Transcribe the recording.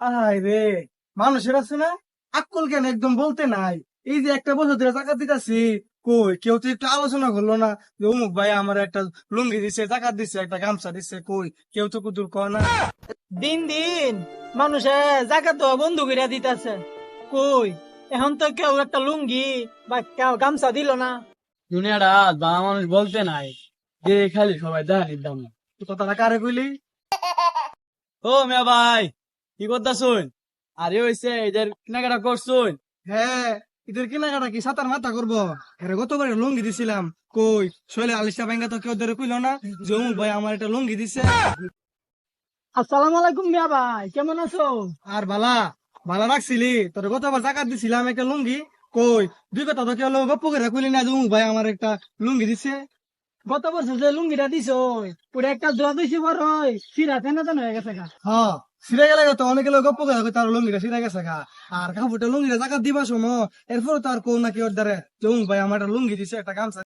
আহাই রে মানুষের আছে না? আক্কল কেন একদম বলতে নাই? এই যে একটা বছর ধরে টাকা দিতেছি কই কেউ তো একটু আলোচনা করল না যে অমুক ভাই আমার একটা লুঙ্গি দিছে টাকা দিছে একটা গামছা দিছে কই কেউ তো কুতুর কয় না? দিন দিন মানুষে জাকাত দেওয়া বন্ধ করে দিতেছে। কই এখন তো কেউ একটা লুঙ্গি বা কেউ গামছা দিল না। দুনিয়াটা বাংলা মানুষ বলতে নাই। যে খালি সবাই দেখানির দাম। তুই কথাটা কারে কইলি? ও মিয়া ভাই কি করতাছুন? আরে হইছে এদের কেনাকাটা করছুন। হ্যাঁ ঈদের কেনাকাটা কি সাতার মাথা করব? আরে গতবার লুঙ্গি দিছিলাম। কই শৈলে আলিশা ব্যাঙ্গা তো কেউ ধরে কইলো না? যে অমুক ভাই আমার একটা লুঙ্গি দিছে। আসসালামু আলাইকুম মিয়া ভাই কেমন আছো? আর বালা বালা রাখছিলি তোর গতবার জাকাত দিছিলাম একটা লুঙ্গি। কই দুই কথা তো কেউ গপ্প করে কইলি না যে অমুক ভাই আমার একটা লুঙ্গি দিছে। গত বছর যে লুঙ্গিটা দিছ পুরো একটা জোড়া দিছি বড় সিরা তেনা তেন হয়ে গেছে হ্যাঁ সিরে গেলে তো অনেকে লোক করে কই তার লুঙ্গিটা সিরে গেছে গা। আর কাপড়টা লুঙ্গিটা জায়গা দিবা শোনো এরপরে তো আর কোন নাকি ওর অমুক ভাই আমার লুঙ্গি দিছে, একটা গামছা